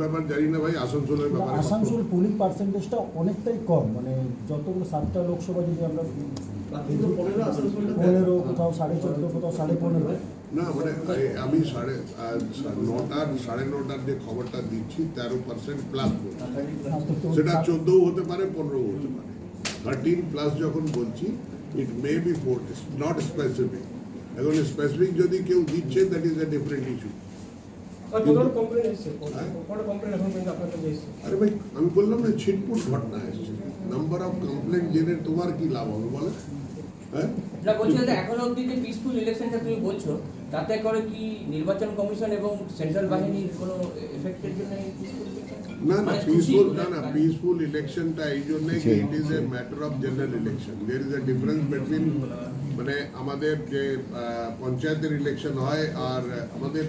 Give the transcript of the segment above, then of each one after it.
ব্যাপার জানি না ভাই আসানসোলের ব্যাপারে? আসানসোল পোলিং পার্সেন্টেজটা অনেকটাই কম মানে যতগুলো সাতটা লোকসভা যদি আমরা পনেরো কোথাও সাড়ে চোদ্দ কোথাও সাড়ে পনেরো। না মানে আমি সাড়ে নটার সাড়ে নটার যে খবরটা দিচ্ছি তেরো পার্সেন্ট প্লাস সেটা চোদ্দও হতে পারে পনেরো হতে পারে। থার্টিন প্লাস যখন বলছি it may be for not specific এখন স্পেসিফিক যদি কেউ দিচ্ছে that is a different issue আর এখন ভাই আমি বললাম না ছিটপুট ঘটনা এসছে। নাম্বার অফ কমপ্লেন জেনে তোমার কি লাভ হবে বলে? হ্যাঁ? না বলছি দাদা অবধি যে পিসফুল ইলেকশনটা তুমি বলছো তাতে করে কি নির্বাচন কমিশন এবং সেন্ট্রাল বাহিনীর কোনো এফেক্টের জন্য? না না পিসফুল না না পিসফুল ইলেকশনটা এই জন্যে কি it is a matter of general election there is a difference between মানে আমাদের যে পঞ্চায়েতের ইলেকশন হয় আর আমাদের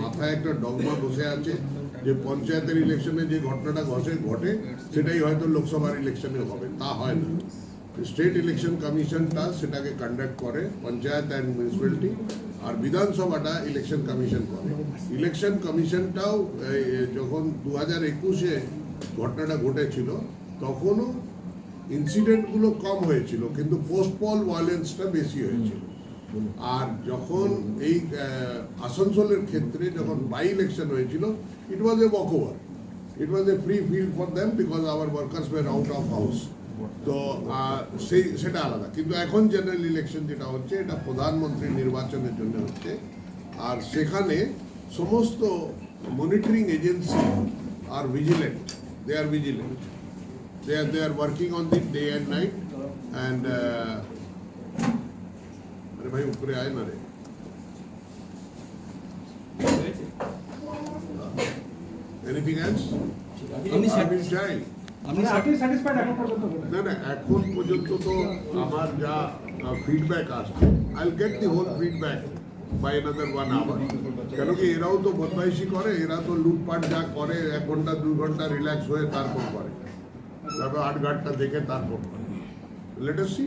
মাথায় একটা ডগমা বসে আছে যে পঞ্চায়েতের ইলেকশনে যে ঘটনাটা ঘটে ঘটে সেটাই হয়তো লোকসভার ইলেকশনে হবে। তা হয় না। স্টেট ইলেকশন কমিশনটা সেটাকে কন্ডাক্ট করে পঞ্চায়েত অ্যান্ড মিউনিসিপ্যালিটি আর বিধানসভাটা ইলেকশন কমিশন করে। ইলেকশন কমিশনটাও যখন দু হাজার একুশে ঘটনাটা ঘটেছিল, তখনও ইনসিডেন্টগুলো কম হয়েছিল, কিন্তু পোস্টপল ভায়োলেন্সটা বেশি হয়েছিল। আর যখন এই আসানসোলের ক্ষেত্রে যখন বাই ইলেকশন হয়েছিল it was a walkover it was a free field for them because our workers were out of house তো আহ, সেই সেটা আলাদা। কিন্তু এখন জেনারেল ইলেকশন যেটা হচ্ছে এটা প্রধানমন্ত্রী নির্বাচনের জন্য হচ্ছে। আর সেখানে সমস্ত monitoring agency R vigilant they are vigilant they are they are working on the day and night and আরে ভাই উপরে আয় না রে এনিথিং এলস আমি আমি চাই আপনি আপনি স্যাটিসফাইড এখন পর্যন্ত না না এখন পর্যন্ত তো আমার যা ফিডব্যাক আসছে। I get the whole feedback by one hour কেন কি এরাও তো বদমাইশি করে এরা তো লুটপাট যা করে এক ঘণ্টা দুই ঘণ্টা রিল্যাক্স হয়ে তারপর করে। তারপর আট ঘণ্টা দেখে তারপর করে। লেটেস্ট সি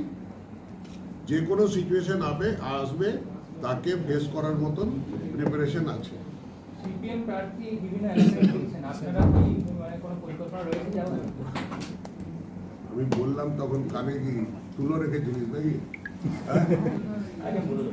যে কোনো সিচুয়েশন আবে আসবে তাকে ফেস করার মতন প্রিপারেশন আছে। সিপিএম প্রার্থী বিভিন্ন এলাকায় আপনারা কি মানে আমি বললাম তখন কানে কি তুলো রেখেছিলিস নাকি? বলুন